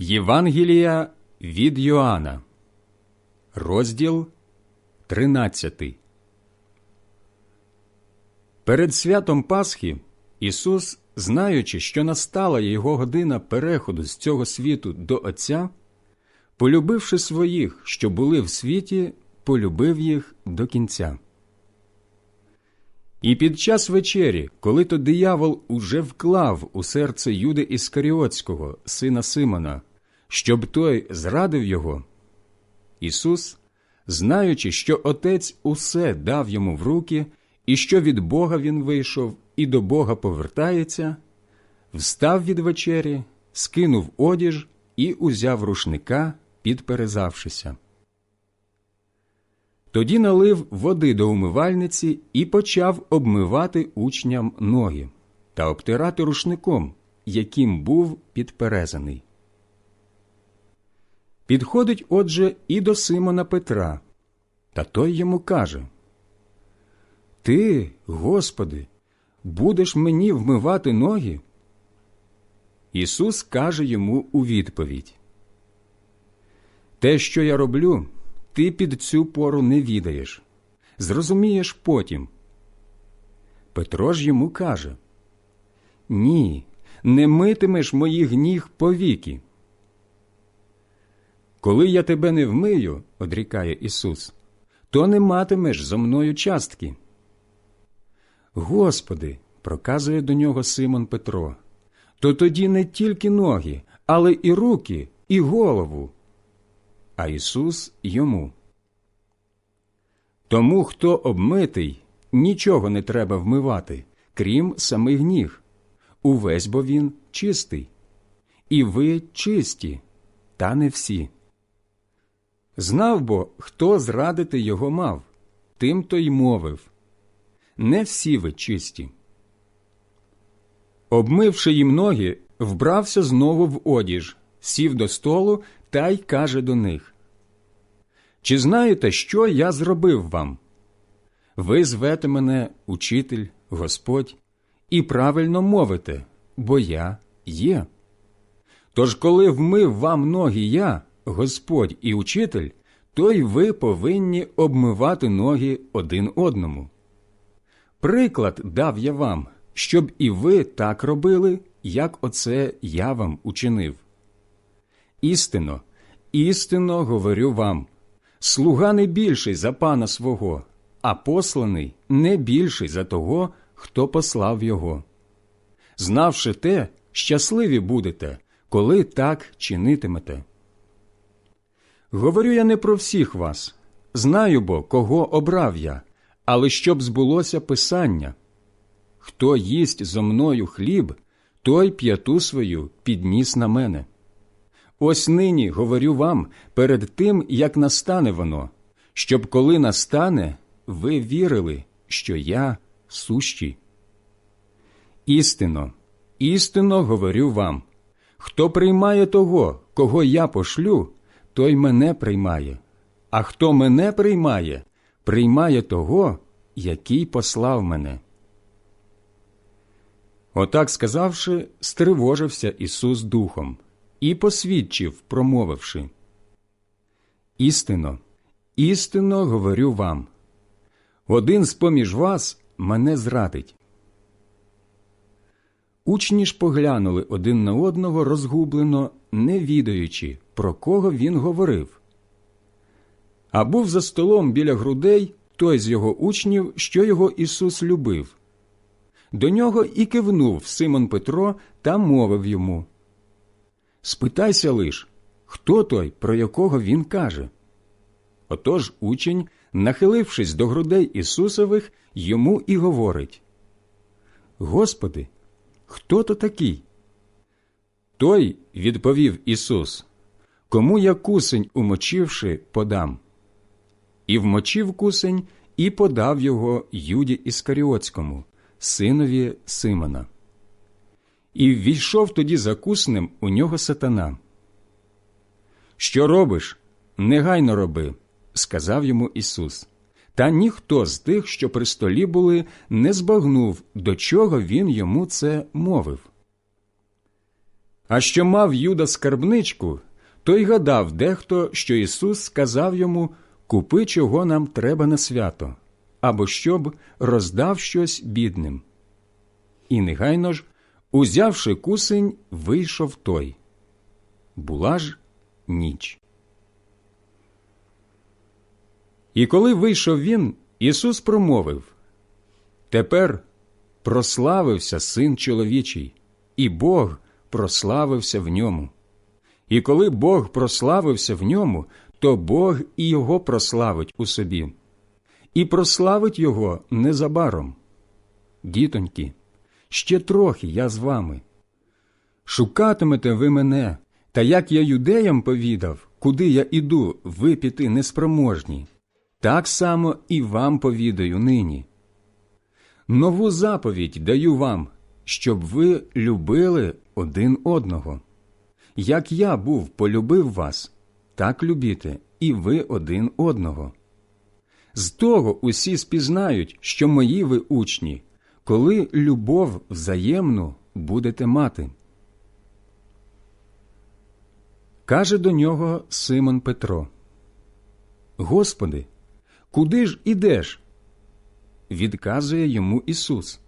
Євангелія від Йоанна, розділ 13. Перед святом Пасхи Ісус, знаючи, що настала його година переходу з цього світу до Отця, полюбивши своїх, що були в світі, полюбив їх до кінця. І під час вечері, коли то диявол уже вклав у серце Юди Іскаріотського, сина Симона, щоб той зрадив його, Ісус, знаючи, що Отець усе дав йому в руки, і що від Бога він вийшов і до Бога повертається, встав від вечері, скинув одіж і узяв рушника, підперезавшися. Тоді налив води до умивальниці і почав обмивати учням ноги та обтирати рушником, яким був підперезаний. Підходить, отже, і до Симона Петра, та той йому каже Ти, Господи, будеш мені вмивати ноги? Ісус каже йому у відповідь Те, що я роблю, ти під цю пору не відаєш. Зрозумієш потім. Петро ж йому каже Ні, не митимеш моїх ніг повіки. Коли я тебе не вмию, одрікає Ісус, то не матимеш зо мною частки. Господи, проказує до нього Симон Петро, то тоді не тільки ноги, але і руки, і голову. А Ісус йому. Тому, хто обмитий, нічого не треба вмивати, крім самих ніг. Увесь бо він чистий. І ви чисті, та не всі. Знав бо, хто зрадити його мав, тим то й мовив Не всі ви чисті. Обмивши їм ноги, вбрався знову в одіж, сів до столу та й каже до них Чи знаєте, що я зробив вам? Ви звете мене учитель, Господь, і правильно мовите, бо я є. Тож, коли вмив вам ноги я, Господь і учитель, то й ви повинні обмивати ноги один одному. Приклад дав я вам, щоб і ви так робили, як оце я вам учинив. Істинно, істинно говорю вам слуга не більший за пана свого, а посланий не більший за того, хто послав його. Знавши те, щасливі будете, коли так чинитимете. Говорю я не про всіх вас. Знаю бо, кого обрав я, але щоб збулося Писання. Хто їсть зо мною хліб, той п'яту свою підніс на мене. Ось нині говорю вам перед тим, як настане воно, щоб коли настане, ви вірили, що я сущий. Істинно, істинно говорю вам хто приймає того, кого я пошлю, той мене приймає, а хто мене приймає, приймає того, який послав мене. Отак сказавши, стривожився Ісус Духом і посвідчив, промовивши Істинно, істинно говорю вам один з поміж вас мене зрадить. Учні ж поглянули один на одного розгублено, не відаючи, про кого він говорив. А був за столом біля грудей той з його учнів, що його Ісус любив. До нього і кивнув Симон Петро та мовив йому Спитайся лиш, хто той, про якого він каже. Отож учень, нахилившись до грудей Ісусових, йому і говорить Господи, хто то такий? Той, відповів Ісус, кому я кусень, умочивши, подам. І вмочив кусень, і подав його Юді Іскаріотському, синові Симона. І ввійшов тоді за куснем у нього сатана. Що робиш? Негайно роби, сказав йому Ісус. Та ніхто з тих, що при столі були, не збагнув, до чого він йому це мовив. А що мав Юда скарбничку, той гадав дехто, що Ісус сказав йому Купи, чого нам треба на свято, або щоб роздав щось бідним. І негайно ж, узявши кусень, вийшов той. Була ж ніч. І коли вийшов він, Ісус промовив Тепер прославився син чоловічий, і Бог прославився в ньому. І коли Бог прославився в ньому, то Бог і його прославить у собі, і прославить його незабаром. Дітоньки, ще трохи я з вами. Шукатимете ви мене, та як я юдеям повідав, куди я іду, ви піти неспроможні, так само і вам повідаю нині. Нову заповідь даю вам, щоб ви любили один одного. Як я був полюбив вас, так любіте і ви один одного. З того усі спізнають, що мої ви учні, коли любов взаємну будете мати. Каже до нього Симон Петро Господи, куди ж ідеш? Відказує йому Ісус.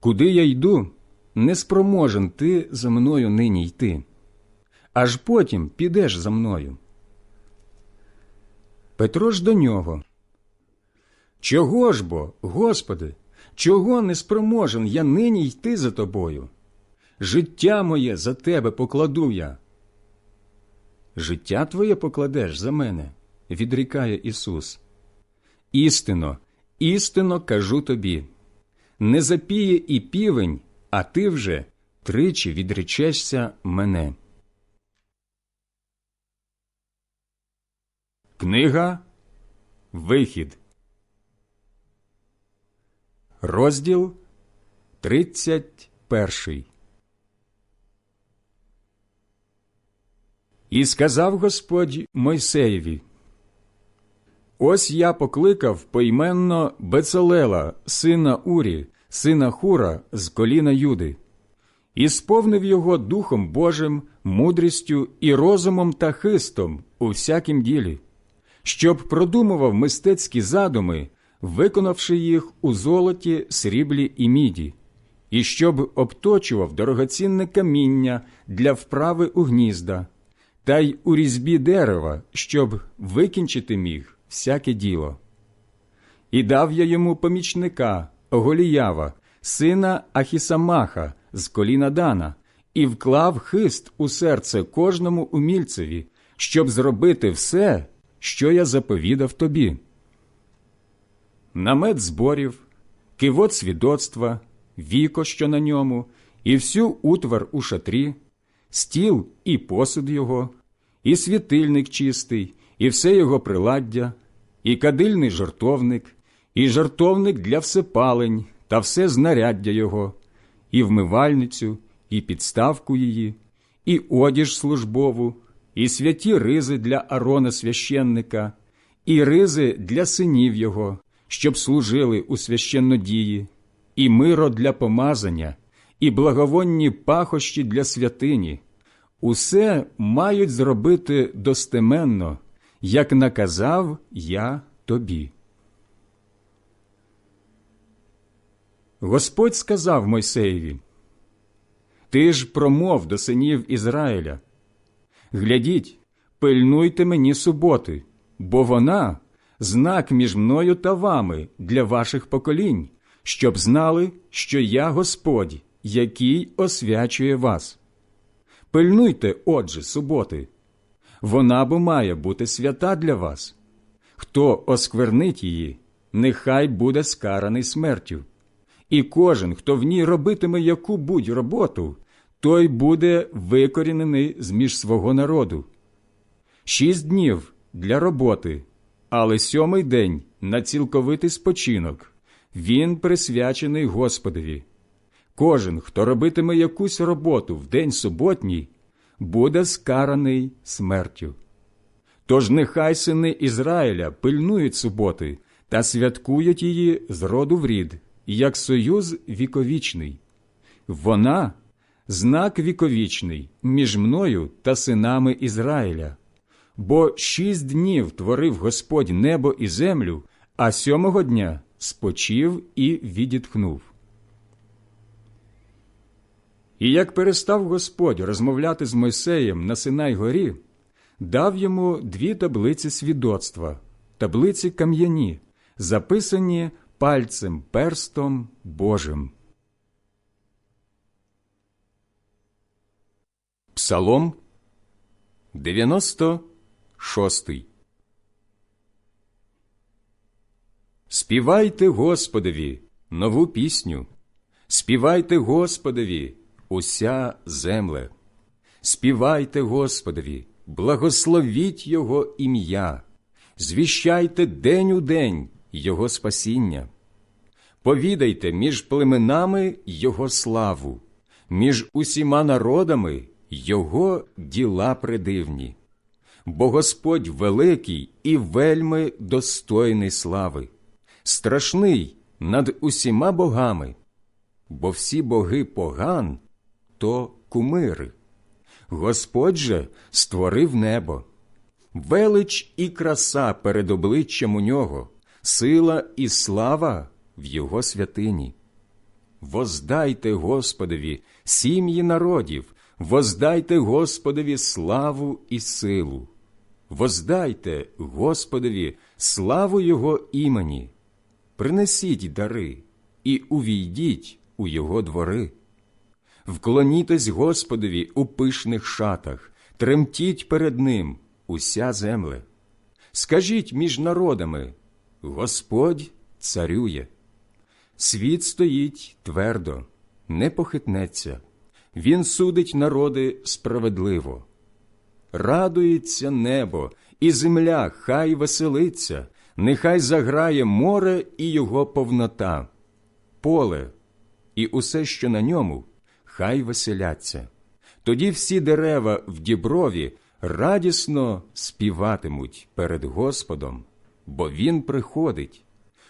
Куди я йду, не спроможен ти за мною нині йти, аж потім підеш за мною. Петро ж до нього. Чого ж бо, Господи, чого не спроможен я нині йти за тобою? Життя моє за тебе покладу я. Життя твоє покладеш за мене, відрікає Ісус. Істинно, істинно кажу тобі не запіє і півень, а ти вже тричі відречешся мене. Книга Вихід. Розділ 31 І сказав Господь Мойсеєві Ось я покликав поіменно Бецалела, сина Урі, сина Хура з коліна Юди, і сповнив його Духом Божим, мудрістю і розумом та хистом у всякім ділі, щоб продумував мистецькі задуми, виконавши їх у золоті, сріблі і міді, і щоб обточував дорогоцінне каміння для вправи у гнізда, та й у різьбі дерева, щоб викінчити міг всяке діло. І дав я йому помічника, Голіява, сина Ахісамаха з коліна Дана, і вклав хист у серце кожному умільцеві, щоб зробити все, що я заповідав тобі. Намет зборів, кивот свідоцтва, віко, що на ньому, і всю утвар у шатрі, стіл і посуд його, і світильник чистий, і все його приладдя, і кадильний жартовник, і жартовник для всепалень та все знаряддя його, і вмивальницю, і підставку її, і одіж службову, і святі ризи для Арона священника, і ризи для синів його, щоб служили у священнодії, і миро для помазання, і благовонні пахощі для святині. Усе мають зробити достеменно, як наказав я тобі. Господь сказав Мойсеєві, Ти ж промов до синів Ізраїля. Глядіть, пильнуйте мені суботи, бо вона знак між мною та вами для ваших поколінь, щоб знали, що я Господь, який освячує вас. Пильнуйте, отже, суботи. Вона бо має бути свята для вас. Хто осквернить її, нехай буде скараний смертю і кожен, хто в ній робитиме яку будь роботу, той буде викорінений з між свого народу. Шість днів для роботи, але сьомий день на цілковитий спочинок. Він присвячений Господові. Кожен, хто робитиме якусь роботу в день суботній, буде скараний смертю. Тож нехай сини Ізраїля пильнують суботи та святкують її з роду в рід як союз віковічний. Вона знак віковічний між мною та синами Ізраїля. Бо шість днів творив Господь небо і землю, а сьомого дня спочив і відітхнув. І як перестав Господь розмовляти з Мойсеєм на Синай горі, дав йому дві таблиці свідоцтва, таблиці кам'яні, записані пальцем перстом Божим. Псалом 96 Співайте Господові нову пісню, співайте Господові уся земле, співайте Господові, благословіть Його ім'я, звіщайте день у день Його спасіння, повідайте між племенами Його славу, між усіма народами Його діла придивні. Бо Господь великий і вельми достойний слави, страшний над усіма богами, бо всі боги поган то кумири. Господь же створив небо, велич і краса перед обличчям у нього, сила і слава в його святині. Воздайте Господові сім'ї народів, воздайте Господові славу і силу, воздайте Господові славу Його імені, принесіть дари і увійдіть у Його двори. Вклонітесь Господові у пишних шатах, тремтіть перед Ним уся земле. Скажіть між народами Господь царює. Світ стоїть твердо, не похитнеться, Він судить народи справедливо. Радується небо, і земля хай веселиться, нехай заграє море і його повнота, поле і усе, що на ньому, хай веселяться. Тоді всі дерева в діброві радісно співатимуть перед Господом, бо Він приходить,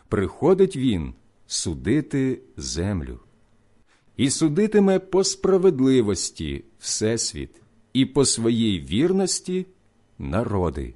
приходить Він судити землю. І судитиме по справедливості Всесвіт, і по своїй вірності народи.